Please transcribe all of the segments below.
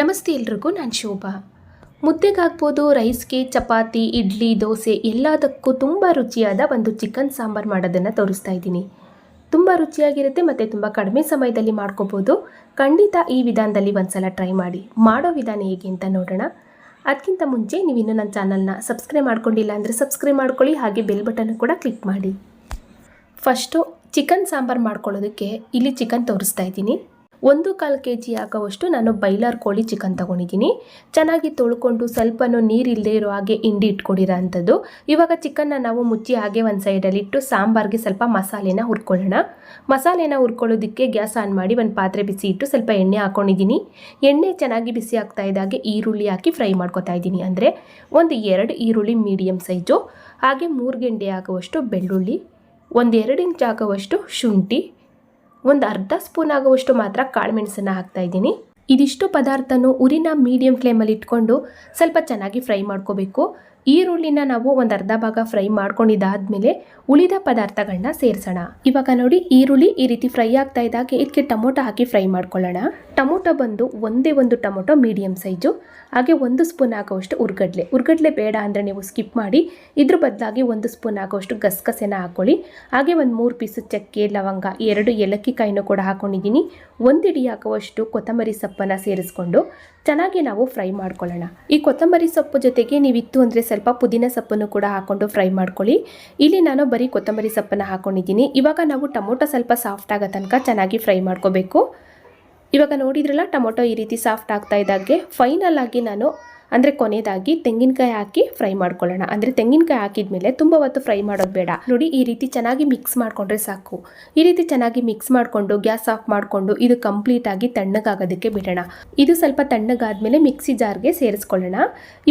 ನಮಸ್ತೆ ಎಲ್ರಿಗೂ, ನಾನು ಶೋಭಾ. ಮುದ್ದೆಗಾಗ್ಬೋದು ರೈಸ್ಗೆ ಚಪಾತಿ, ಇಡ್ಲಿ, ದೋಸೆ ಎಲ್ಲದಕ್ಕೂ ತುಂಬ ರುಚಿಯಾದ ಒಂದು ಚಿಕನ್ ಸಾಂಬಾರು ಮಾಡೋದನ್ನು ತೋರಿಸ್ತಾ ಇದ್ದೀನಿ. ತುಂಬ ರುಚಿಯಾಗಿರುತ್ತೆ ಮತ್ತು ತುಂಬ ಕಡಿಮೆ ಸಮಯದಲ್ಲಿ ಮಾಡ್ಕೋಬೋದು. ಖಂಡಿತ ಈ ವಿಧಾನದಲ್ಲಿ ಒಂದ್ಸಲ ಟ್ರೈ ಮಾಡಿ. ಮಾಡೋ ವಿಧಾನ ಹೇಗೆ ಅಂತ ನೋಡೋಣ. ಅದಕ್ಕಿಂತ ಮುಂಚೆ ನೀವು ಇನ್ನೂ ನನ್ನ ಚಾನಲ್ನ ಸಬ್ಸ್ಕ್ರೈಬ್ ಮಾಡ್ಕೊಂಡಿಲ್ಲ ಅಂದರೆ ಸಬ್ಸ್ಕ್ರೈಬ್ ಮಾಡ್ಕೊಳ್ಳಿ, ಹಾಗೆ ಬೆಲ್ ಬಟನ್ ಕೂಡ ಕ್ಲಿಕ್ ಮಾಡಿ. ಫಸ್ಟು ಚಿಕನ್ ಸಾಂಬಾರು ಮಾಡ್ಕೊಳ್ಳೋದಕ್ಕೆ ಇಲ್ಲಿ ಚಿಕನ್ ತೋರಿಸ್ತಾ ಇದ್ದೀನಿ. ಒಂದು ಕಾಲು ಕೆ ಜಿ ಆಗೋವಷ್ಟು ನಾನು ಬೈಲಾರ್ ಕೋಳಿ ಚಿಕನ್ ತೊಗೊಂಡಿದ್ದೀನಿ. ಚೆನ್ನಾಗಿ ತೊಳ್ಕೊಂಡು ಸ್ವಲ್ಪನೂ ನೀರು ಇಲ್ಲದೆ ಇರೋ ಹಾಗೆ ಹಿಂಡಿ ಇಟ್ಕೊಂಡಿರೋ ಅಂಥದ್ದು. ಇವಾಗ ಚಿಕನ್ನ ನಾವು ಮುಚ್ಚಿ ಹಾಗೆ ಒಂದು ಸೈಡಲ್ಲಿ ಇಟ್ಟು ಸಾಂಬಾರ್ಗೆ ಸ್ವಲ್ಪ ಮಸಾಲೆನ ಹುರ್ಕೊಳ್ಳೋಣ. ಮಸಾಲೆನ ಹುರ್ಕೊಳ್ಳೋದಕ್ಕೆ ಗ್ಯಾಸ್ ಆನ್ ಮಾಡಿ ಒಂದು ಪಾತ್ರೆ ಬಿಸಿ ಇಟ್ಟು ಸ್ವಲ್ಪ ಎಣ್ಣೆ ಹಾಕ್ಕೊಂಡಿದ್ದೀನಿ ಎಣ್ಣೆ ಚೆನ್ನಾಗಿ ಬಿಸಿ ಆಗ್ತಾ ಇದ್ದಾಗೆ ಈರುಳ್ಳಿ ಹಾಕಿ ಫ್ರೈ ಮಾಡ್ಕೊತಾ ಇದ್ದೀನಿ. ಅಂದರೆ ಒಂದು ಎರಡು ಈರುಳ್ಳಿ ಮೀಡಿಯಮ್ ಸೈಜು. ಹಾಗೆ ಮೂರು ಗೆಂಡೆ ಆಗುವಷ್ಟು ಬೆಳ್ಳುಳ್ಳಿ. ಒಂದು ಎರಡು ಇಂಚ್ ಆಗುವಷ್ಟು ಶುಂಠಿ. ಒಂದು ಅರ್ಧ ಸ್ಪೂನ್ ಆಗುವಷ್ಟು ಮಾತ್ರ ಕಾಳುಮೆಣಸನ್ನು ಹಾಕ್ತಾ ಇದ್ದೀನಿ. ಇದಿಷ್ಟು ಪದಾರ್ಥನೂ ಉರಿನ ಮೀಡಿಯಂ ಫ್ಲೇಮಲ್ಲಿ ಇಟ್ಕೊಂಡು ಸ್ವಲ್ಪ ಚೆನ್ನಾಗಿ ಫ್ರೈ ಮಾಡ್ಕೋಬೇಕು. ಈರುಳ್ಳಿನ ನಾವು ಒಂದು ಅರ್ಧ ಭಾಗ ಫ್ರೈ ಮಾಡ್ಕೊಂಡಿದಾದ್ಮೇಲೆ ಉಳಿದ ಪದಾರ್ಥಗಳನ್ನ ಸೇರಿಸೋಣ. ಇವಾಗ ನೋಡಿ, ಈರುಳ್ಳಿ ಈ ರೀತಿ ಫ್ರೈ ಆಗ್ತಾ ಇದ್ದಾಗೆ ಇದಕ್ಕೆ ಟೊಮೊಟೊ ಹಾಕಿ ಫ್ರೈ ಮಾಡ್ಕೊಳ್ಳೋಣ. ಟೊಮೊಟೊ ಬಂದು ಒಂದೇ ಒಂದು ಟೊಮೊಟೊ ಮೀಡಿಯಂ ಸೈಜು, ಹಾಗೆ ಒಂದು ಸ್ಪೂನ್ ಆಗೋವಷ್ಟು ಉರ್ಗಡ್ಲೆ. ಉರ್ಗಡ್ಲೆ ಬೇಡ ಅಂದರೆ ನೀವು ಸ್ಕಿಪ್ ಮಾಡಿ, ಇದ್ರ ಬದಲಾಗಿ ಒಂದು ಸ್ಪೂನ್ ಆಗೋವಷ್ಟು ಗಸಗಸೆನ ಹಾಕೊಳ್ಳಿ. ಹಾಗೆ ಒಂದು ಮೂರು ಪೀಸು ಚಕ್ಕೆ, ಲವಂಗ, ಎರಡು ಏಲಕ್ಕಿ ಕಾಯಿನೂ ಕೂಡ ಹಾಕೊಂಡಿದ್ದೀನಿ. ಒಂದಿಡಿ ಹಾಕುವಷ್ಟು ಕೊತ್ತಂಬರಿ ಸೊಪ್ಪನ್ನು ಸೇರಿಸ್ಕೊಂಡು ಚೆನ್ನಾಗಿ ನಾವು ಫ್ರೈ ಮಾಡ್ಕೊಳ್ಳೋಣ. ಈ ಕೊತ್ತಂಬರಿ ಸೊಪ್ಪು ಜೊತೆಗೆ ನೀವಿತ್ತು ಅಂದರೆ ಸ್ವಲ್ಪ ಪುದೀನ ಸೊಪ್ಪನ್ನು ಕೂಡ ಹಾಕ್ಕೊಂಡು ಫ್ರೈ ಮಾಡ್ಕೊಳ್ಳಿ. ಇಲ್ಲಿ ನಾನು ಬರೀ ಕೊತ್ತಂಬರಿ ಸೊಪ್ಪನ್ನು ಹಾಕ್ಕೊಂಡಿದ್ದೀನಿ ಇವಾಗ ನಾವು ಟೊಮೊಟೊ ಸ್ವಲ್ಪ ಸಾಫ್ಟ್ ಆಗೋ ತನಕ ಚೆನ್ನಾಗಿ ಫ್ರೈ ಮಾಡ್ಕೋಬೇಕು. ಇವಾಗ ನೋಡಿದ್ರಲ್ಲ ಟೊಮೊಟೊ ಈ ರೀತಿ ಸಾಫ್ಟ್ ಆಗ್ತಾ ಇದ್ದಾಗೆ. ಫೈನಲ್ ಆಗಿ ನಾನು ಅಂದರೆ ಕೊನೆಯದಾಗಿ ತೆಂಗಿನಕಾಯಿ ಹಾಕಿ ಫ್ರೈ ಮಾಡ್ಕೊಳ್ಳೋಣ. ಅಂದರೆ ತೆಂಗಿನಕಾಯಿ ಹಾಕಿದ್ಮೇಲೆ ತುಂಬ ಹೊತ್ತು ಫ್ರೈ ಮಾಡೋದು ಬೇಡ. ನೋಡಿ, ಈ ರೀತಿ ಚೆನ್ನಾಗಿ ಮಿಕ್ಸ್ ಮಾಡಿಕೊಂಡ್ರೆ ಸಾಕು. ಈ ರೀತಿ ಚೆನ್ನಾಗಿ ಮಿಕ್ಸ್ ಮಾಡಿಕೊಂಡು, ಗ್ಯಾಸ್ ಆಫ್ ಮಾಡಿಕೊಂಡು ಇದು ಕಂಪ್ಲೀಟಾಗಿ ತಣ್ಣಗಾಗೋದಕ್ಕೆ ಬಿಡೋಣ. ಇದು ಸ್ವಲ್ಪ ತಣ್ಣಗಾದ್ಮೇಲೆ ಮಿಕ್ಸಿ ಜಾರ್ಗೆ ಸೇರಿಸ್ಕೊಳ್ಳೋಣ.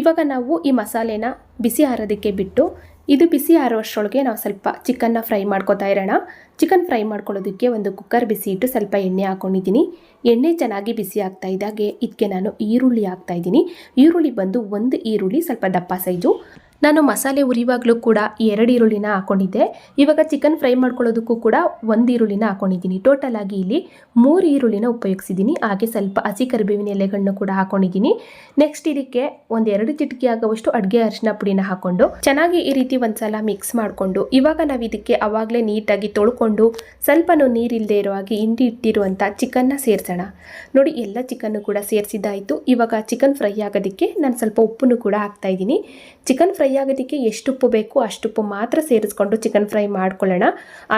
ಇವಾಗ ನಾವು ಈ ಮಸಾಲೆನ ಬಿಸಿ ಆರೋದಕ್ಕೆ ಬಿಟ್ಟು ಇದು ಬಿಸಿ ಆರೋಷ್ಟರೊಳಗೆ ನಾವು ಸ್ವಲ್ಪ ಚಿಕನ್ನ ಫ್ರೈ ಮಾಡ್ಕೊತಾ ಇರೋಣ. ಚಿಕನ್ ಫ್ರೈ ಮಾಡ್ಕೊಳ್ಳೋದಕ್ಕೆ ಒಂದು ಕುಕ್ಕರ್ ಬಿಸಿ ಇಟ್ಟು ಸ್ವಲ್ಪ ಎಣ್ಣೆ ಹಾಕ್ಕೊಂಡಿದ್ದೀನಿ ಎಣ್ಣೆ ಚೆನ್ನಾಗಿ ಬಿಸಿ ಆಗ್ತಾ ಇದ್ದಾಗೆ ಇದಕ್ಕೆ ನಾನು ಈರುಳ್ಳಿ ಹಾಕ್ತಾ ಇದ್ದೀನಿ. ಈರುಳ್ಳಿ ಬಂದು ಒಂದು ಈರುಳ್ಳಿ ಸ್ವಲ್ಪ ದಪ್ಪ ಸೈಜು. ನಾನು ಮಸಾಲೆ ಉರಿವಾಗಲೂ ಕೂಡ ಎರಡು ಈರುಳ್ಳಿನ ಹಾಕೊಂಡಿದ್ದೆ. ಇವಾಗ ಚಿಕನ್ ಫ್ರೈ ಮಾಡ್ಕೊಳ್ಳೋದಕ್ಕೂ ಕೂಡ ಒಂದು ಈರುಳ್ಳಿನ ಹಾಕೊಂಡಿದ್ದೀನಿ. ಟೋಟಲ್ ಆಗಿ ಇಲ್ಲಿ ಮೂರು ಈರುಳ್ಳಿನ ಉಪಯೋಗಿಸಿದ್ದೀನಿ. ಹಾಗೆ ಸ್ವಲ್ಪ ಹಸಿ ಕರಿಬೇವಿನ ಎಲೆಗಳನ್ನ ಕೂಡ ಹಾಕೊಂಡಿದ್ದೀನಿ. ನೆಕ್ಸ್ಟ್ ಇದಕ್ಕೆ ಒಂದೆರಡು ಚಿಟಿಕೆ ಆಗುವಷ್ಟು ಅಡುಗೆ ಅರಿಶಿನ ಪುಡಿನ ಹಾಕೊಂಡು ಚೆನ್ನಾಗಿ ಈ ರೀತಿ ಒಂದ್ಸಲ ಮಿಕ್ಸ್ ಮಾಡಿಕೊಂಡು ಇವಾಗ ನಾವು ಇದಕ್ಕೆ ಅವಾಗಲೇ ನೀಟಾಗಿ ತೊಳ್ಕೊಂಡು ಸ್ವಲ್ಪನೂ ನೀರಿಲ್ಲದೆ ಇರೋ ಹಾಗೆ ಹಿಂಡಿ ಇಟ್ಟಿರುವಂಥ ಚಿಕನ್ನ ಸೇರಿಸೋಣ. ನೋಡಿ, ಎಲ್ಲ ಚಿಕನ್ನು ಕೂಡ ಸೇರಿಸಿದ್ದಾಯಿತು. ಇವಾಗ ಚಿಕನ್ ಫ್ರೈ ಆಗೋದಕ್ಕೆ ನಾನು ಸ್ವಲ್ಪ ಉಪ್ಪನ್ನು ಕೂಡ ಹಾಕ್ತಾ ಇದ್ದೀನಿ. ಚಿಕನ್ ಫ್ರೈ ಆಗೋದಕ್ಕೆ ಎಷ್ಟು ಉಪ್ಪು ಬೇಕು ಅಷ್ಟು ಉಪ್ಪು ಮಾತ್ರ ಸೇರಿಸ್ಕೊಂಡು ಚಿಕನ್ ಫ್ರೈ ಮಾಡ್ಕೊಳ್ಳೋಣ.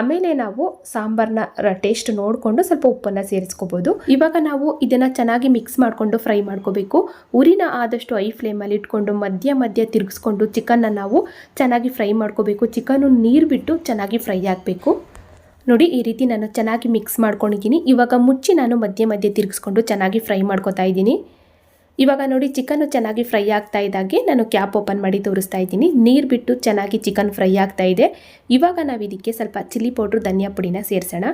ಆಮೇಲೆ ನಾವು ಸಾಂಬಾರ್ನ ಟೇಸ್ಟ್ ನೋಡಿಕೊಂಡು ಸ್ವಲ್ಪ ಉಪ್ಪನ್ನು ಸೇರಿಸ್ಕೋಬೋದು. ಇವಾಗ ನಾವು ಇದನ್ನು ಚೆನ್ನಾಗಿ ಮಿಕ್ಸ್ ಮಾಡಿಕೊಂಡು ಫ್ರೈ ಮಾಡ್ಕೋಬೇಕು. ಉರಿನ ಆದಷ್ಟು ಐ ಫ್ಲೇಮಲ್ಲಿ ಇಟ್ಕೊಂಡು ಮಧ್ಯ ಮಧ್ಯ ತಿರುಗಿಸ್ಕೊಂಡು ಚಿಕನ್ನ ನಾವು ಚೆನ್ನಾಗಿ ಫ್ರೈ ಮಾಡ್ಕೋಬೇಕು. ಚಿಕನ್ನು ನೀರು ಬಿಟ್ಟು ಚೆನ್ನಾಗಿ ಫ್ರೈ ಆಗಬೇಕು. ನೋಡಿ ಈ ರೀತಿ ನಾನು ಚೆನ್ನಾಗಿ ಮಿಕ್ಸ್ ಮಾಡ್ಕೊಂಡಿದ್ದೀನಿ. ಇವಾಗ ಮುಚ್ಚಿ ನಾನು ಮಧ್ಯೆ ಮಧ್ಯೆ ತಿರುಗಿಸ್ಕೊಂಡು ಚೆನ್ನಾಗಿ ಫ್ರೈ ಮಾಡ್ಕೊತಾ ಇದ್ದೀನಿ. ಇವಾಗ ನೋಡಿ ಚಿಕನ್ನು ಚೆನ್ನಾಗಿ ಫ್ರೈ ಆಗ್ತಾ ಇದ್ದಾಗೆ ನಾನು ಕ್ಯಾಪ್ ಓಪನ್ ಮಾಡಿ ತೋರಿಸ್ತಾ ಇದ್ದೀನಿ. ನೀರು ಬಿಟ್ಟು ಚೆನ್ನಾಗಿ ಚಿಕನ್ ಫ್ರೈ ಆಗ್ತಾ ಇದೆ. ಇವಾಗ ನಾವು ಇದಕ್ಕೆ ಸ್ವಲ್ಪ ಚಿಲ್ಲಿ ಪೌಡ್ರು, ಧನಿಯಾ ಪುಡಿನ ಸೇರಿಸೋಣ.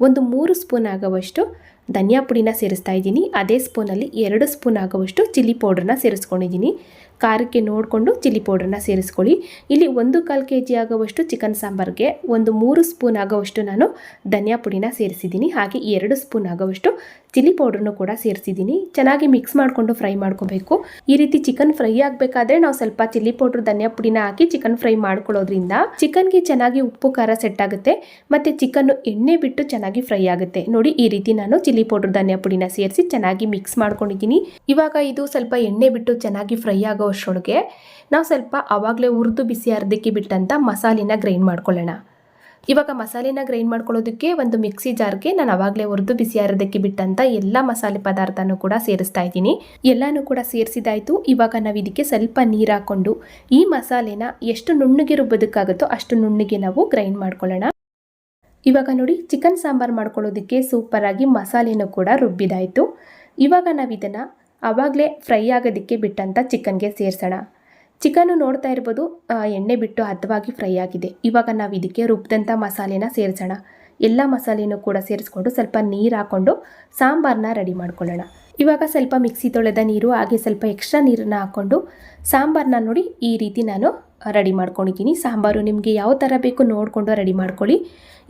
ಒಂದು ಮೂರು ಸ್ಪೂನ್ ಆಗುವಷ್ಟು ಧನಿಯಾ ಪುಡಿನ ಸೇರಿಸ್ತಾ ಇದ್ದೀನಿ. ಅದೇ ಸ್ಪೂನಲ್ಲಿ ಎರಡು ಸ್ಪೂನ್ ಆಗುವಷ್ಟು ಚಿಲ್ಲಿ ಪೌಡ್ರನ್ನ ಸೇರಿಸ್ಕೊಂಡಿದ್ದೀನಿ. ಖಾರಕ್ಕೆ ನೋಡಿಕೊಂಡು ಚಿಲ್ಲಿ ಪೌಡ್ರನ್ನ ಸೇರಿಸ್ಕೊಳ್ಳಿ. ಇಲ್ಲಿ ಒಂದು ಕಾಲು ಕೆ ಜಿ ಆಗುವಷ್ಟು ಚಿಕನ್ ಸಾಂಬಾರ್ಗೆ ಒಂದು ಮೂರು ಸ್ಪೂನ್ ಆಗುವಷ್ಟು ನಾನು ಧನಿಯಾ ಪುಡಿನ ಸೇರಿಸಿದ್ದೀನಿ. ಹಾಗೆ ಎರಡು ಸ್ಪೂನ್ ಆಗುವಷ್ಟು ಚಿಲ್ಲಿ ಪೌಡ್ರನ್ನು ಕೂಡ ಸೇರಿಸಿದ್ದೀನಿ. ಚೆನ್ನಾಗಿ ಮಿಕ್ಸ್ ಮಾಡಿಕೊಂಡು ಫ್ರೈ ಮಾಡ್ಕೋಬೇಕು. ಈ ರೀತಿ ಚಿಕನ್ ಫ್ರೈ ಆಗಬೇಕಾದ್ರೆ ನಾವು ಸ್ವಲ್ಪ ಚಿಲ್ಲಿ ಪೌಡ್ರ್, ಧನಿಯಾ ಪುಡಿನ ಹಾಕಿ ಚಿಕನ್ ಫ್ರೈ ಮಾಡ್ಕೊಳ್ಳೋದ್ರಿಂದ ಚಿಕನ್ಗೆ ಚೆನ್ನಾಗಿ ಉಪ್ಪು, ಖಾರ ಸೆಟ್ ಆಗುತ್ತೆ. ಮತ್ತು ಚಿಕನ್ನು ಎಣ್ಣೆ ಬಿಟ್ಟು ಚೆನ್ನಾಗಿ ಫ್ರೈ ಆಗುತ್ತೆ. ನೋಡಿ ಈ ರೀತಿ ನಾನು ಚಿಲ್ಲಿ ಪೌಡ್ರ್ ಧನಿಯಾ ಪುಡಿನ ಸೇರಿಸಿ ಚೆನ್ನಾಗಿ ಮಿಕ್ಸ್ ಮಾಡ್ಕೊಂಡಿದ್ದೀನಿ. ಇವಾಗ ಇದು ಸ್ವಲ್ಪ ಎಣ್ಣೆ ಬಿಟ್ಟು ಚೆನ್ನಾಗಿ ಫ್ರೈ ಆಗೋ ಅಷ್ಟೊಳಗೆ ನಾವು ಸ್ವಲ್ಪ ಆವಾಗಲೇ ಹುರಿದು ಬಿಸಿ ಅರ್ಧಕ್ಕೆ ಬಿಟ್ಟಂಥ ಮಸಾಲಿನ ಗ್ರೈಂಡ್ ಮಾಡ್ಕೊಳ್ಳೋಣ. ಇವಾಗ ಮಸಾಲೆನ ಗ್ರೈಂಡ್ ಮಾಡ್ಕೊಳ್ಳೋದಕ್ಕೆ ಒಂದು ಮಿಕ್ಸಿ ಜಾರ್ಗೆ ನಾನು ಅವಾಗಲೇ ಹುರಿದು ಬಿಸಿ ಆರೋದಕ್ಕೆ ಬಿಟ್ಟಂತ ಎಲ್ಲ ಮಸಾಲೆ ಪದಾರ್ಥನೂ ಕೂಡ ಸೇರಿಸ್ತಾ ಇದ್ದೀನಿ. ಎಲ್ಲನೂ ಕೂಡ ಸೇರಿಸಿದಾಯಿತು. ಇವಾಗ ನಾವು ಇದಕ್ಕೆ ಸ್ವಲ್ಪ ನೀರು ಹಾಕ್ಕೊಂಡು ಈ ಮಸಾಲೆನ ಎಷ್ಟು ನುಣ್ಣಗೆ ರುಬ್ಬೋದಕ್ಕಾಗುತ್ತೋ ಅಷ್ಟು ನುಣ್ಣಗೆ ನಾವು ಗ್ರೈಂಡ್ ಮಾಡ್ಕೊಳ್ಳೋಣ. ಇವಾಗ ನೋಡಿ ಚಿಕನ್ ಸಾಂಬಾರು ಮಾಡ್ಕೊಳ್ಳೋದಕ್ಕೆ ಸೂಪರಾಗಿ ಮಸಾಲೆನೂ ಕೂಡ ರುಬ್ಬಿದಾಯಿತು. ಇವಾಗ ನಾವು ಇದನ್ನು ಆವಾಗಲೇ ಫ್ರೈ ಆಗೋದಕ್ಕೆ ಬಿಟ್ಟಂಥ ಚಿಕನ್ಗೆ ಸೇರಿಸೋಣ. ಚಿಕನ್ನು ನೋಡ್ತಾ ಇರ್ಬೋದು ಎಣ್ಣೆ ಬಿಟ್ಟು ಹದವಾಗಿ ಫ್ರೈ ಆಗಿದೆ. ಇವಾಗ ನಾವು ಇದಕ್ಕೆ ರುಬ್ಬಿದಂಥ ಮಸಾಲೆನ ಸೇರಿಸೋಣ. ಎಲ್ಲ ಮಸಾಲೆನೂ ಕೂಡ ಸೇರಿಸ್ಕೊಂಡು ಸ್ವಲ್ಪ ನೀರು ಹಾಕ್ಕೊಂಡು ಸಾಂಬಾರನ್ನ ರೆಡಿ ಮಾಡ್ಕೊಳ್ಳೋಣ. ಇವಾಗ ಸ್ವಲ್ಪ ಮಿಕ್ಸಿ ತೊಳೆದ ನೀರು ಹಾಗೆ ಸ್ವಲ್ಪ ಎಕ್ಸ್ಟ್ರಾ ನೀರನ್ನು ಹಾಕ್ಕೊಂಡು ಸಾಂಬಾರನ್ನ ನೋಡಿ ಈ ರೀತಿ ನಾನು ರೆಡಿ ಮಾಡ್ಕೊಂಡಿದ್ದೀನಿ. ಸಾಂಬಾರು ನಿಮಗೆ ಯಾವ ಥರ ಬೇಕು ನೋಡಿಕೊಂಡು ರೆಡಿ ಮಾಡ್ಕೊಳ್ಳಿ.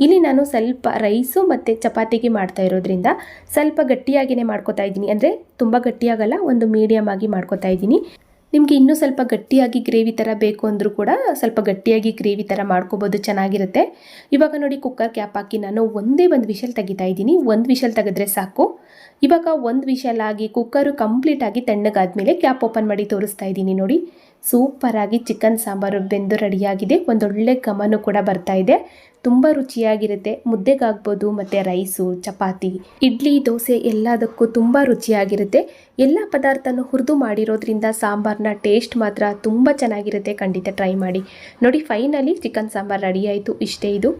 ಇಲ್ಲಿ ನಾನು ಸ್ವಲ್ಪ ರೈಸು ಮತ್ತು ಚಪಾತಿಗೆ ಮಾಡ್ತಾ ಇರೋದ್ರಿಂದ ಸ್ವಲ್ಪ ಗಟ್ಟಿಯಾಗಿಯೇ ಮಾಡ್ಕೋತಾ ಇದ್ದೀನಿ. ಅಂದರೆ ತುಂಬ ಗಟ್ಟಿಯಾಗಲ್ಲ, ಒಂದು ಮೀಡಿಯಮ್ ಆಗಿ ಮಾಡ್ಕೋತಾ ಇದ್ದೀನಿ. ನಿಮಗೆ ಇನ್ನೂ ಸ್ವಲ್ಪ ಗಟ್ಟಿಯಾಗಿ ಗ್ರೇವಿ ಥರ ಬೇಕು ಅಂದರೂ ಕೂಡ ಸ್ವಲ್ಪ ಗಟ್ಟಿಯಾಗಿ ಗ್ರೇವಿ ಥರ ಮಾಡ್ಕೋಬೋದು, ಚೆನ್ನಾಗಿರುತ್ತೆ. ಇವಾಗ ನೋಡಿ ಕುಕ್ಕರ್ ಕ್ಯಾಪ್ ಹಾಕಿ ನಾನು ಒಂದೇ ಒಂದು ವಿಷಲ್ ತೆಗಿತಾ ಇದ್ದೀನಿ. ಒಂದು ವಿಷಲ್ ತೆಗೆದ್ರೆ ಸಾಕು. ಇವಾಗ ಒಂದು ವಿಷಲ್ ಆಗಿ ಕುಕ್ಕರು ಕಂಪ್ಲೀಟಾಗಿ ತಣ್ಣಗಾದ್ಮೇಲೆ ಕ್ಯಾಪ್ ಓಪನ್ ಮಾಡಿ ತೋರಿಸ್ತಾ ಇದ್ದೀನಿ ನೋಡಿ. ಸೂಪರಾಗಿ ಚಿಕನ್ ಸಾಂಬಾರು ಬೆಂದು ರೆಡಿಯಾಗಿದೆ ಒಂದೊಳ್ಳೆ ಘಮನೂ ಕೂಡ ಬರ್ತಾ ಇದೆ. ತುಂಬ ರುಚಿಯಾಗಿರುತ್ತೆ. ಮುದ್ದೆಗಾಗ್ಬೋದು ಮತ್ತು ರೈಸು ಚಪಾತಿ, ಇಡ್ಲಿ, ದೋಸೆ ಎಲ್ಲದಕ್ಕೂ ತುಂಬ ರುಚಿಯಾಗಿರುತ್ತೆ. ಎಲ್ಲ ಪದಾರ್ಥನೂ ಹುರಿದು ಮಾಡಿರೋದ್ರಿಂದ ಸಾಂಬಾರನ್ನ ಟೇಸ್ಟ್ ಮಾತ್ರ ತುಂಬ ಚೆನ್ನಾಗಿರುತ್ತೆ. ಖಂಡಿತ ಟ್ರೈ ಮಾಡಿ. ನೋಡಿ ಫೈನಲಿ ಚಿಕನ್ ಸಾಂಬಾರು ರೆಡಿ ಆಯಿತು. ಇಷ್ಟೇ ಇದು.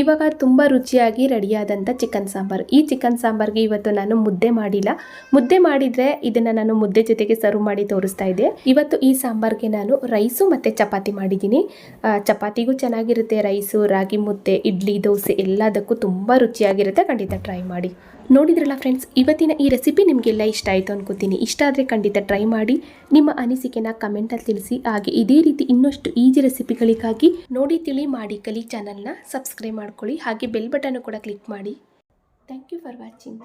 ಇವಾಗ ತುಂಬ ರುಚಿಯಾಗಿ ರೆಡಿಯಾದಂಥ ಚಿಕನ್ ಸಾಂಬಾರು. ಈ ಚಿಕನ್ ಸಾಂಬಾರ್ಗೆ ಇವತ್ತು ನಾನು ಮುದ್ದೆ ಮಾಡಿಲ್ಲ. ಮುದ್ದೆ ಮಾಡಿದರೆ ಇದನ್ನು ನಾನು ಮುದ್ದೆ ಜೊತೆಗೆ ಸರ್ವ್ ಮಾಡಿ ತೋರಿಸ್ತಾ ಇದ್ದೆ. ಇವತ್ತು ಈ ಸಾಂಬಾರ್ಗೆ ನಾನು ರೈಸು ಮತ್ತು ಚಪಾತಿ ಮಾಡಿದ್ದೀನಿ. ಚಪಾತಿಗೂ ಚೆನ್ನಾಗಿರುತ್ತೆ ರೈಸು, ರಾಗಿ ಮುದ್ದೆ, ಇಡ್ಲಿ, ದೋಸೆ ಎಲ್ಲದಕ್ಕೂ ತುಂಬ ರುಚಿಯಾಗಿರುತ್ತೆ. ಖಂಡಿತ ಟ್ರೈ ಮಾಡಿ. ನೋಡಿದ್ರಲ್ಲ ಫ್ರೆಂಡ್ಸ್ ಇವತ್ತಿನ ಈ ರೆಸಿಪಿ ನಿಮಗೆಲ್ಲ ಇಷ್ಟ ಆಯಿತು ಅನ್ಕೋತೀನಿ. ಇಷ್ಟ ಆದರೆ ಖಂಡಿತ ಟ್ರೈ ಮಾಡಿ. ನಿಮ್ಮ ಅನಿಸಿಕೆನ ಕಮೆಂಟಲ್ಲಿ ತಿಳಿಸಿ. ಹಾಗೆ ಇದೇ ರೀತಿ ಇನ್ನಷ್ಟು ಈಜಿ ರೆಸಿಪಿಗಳಿಗಾಗಿ ನೋಡಿ, ತಿಳಿ ಮಾಡಿ ಕಲಿ ಚಾನಲ್ನ ಸಬ್ಸ್ಕ್ರೈಬ್ ಮಾಡ್ಕೊಳ್ಳಿ. ಹಾಗೆ ಬೆಲ್ ಬಟನ್ ಕೂಡ ಕ್ಲಿಕ್ ಮಾಡಿ. Thank you for watching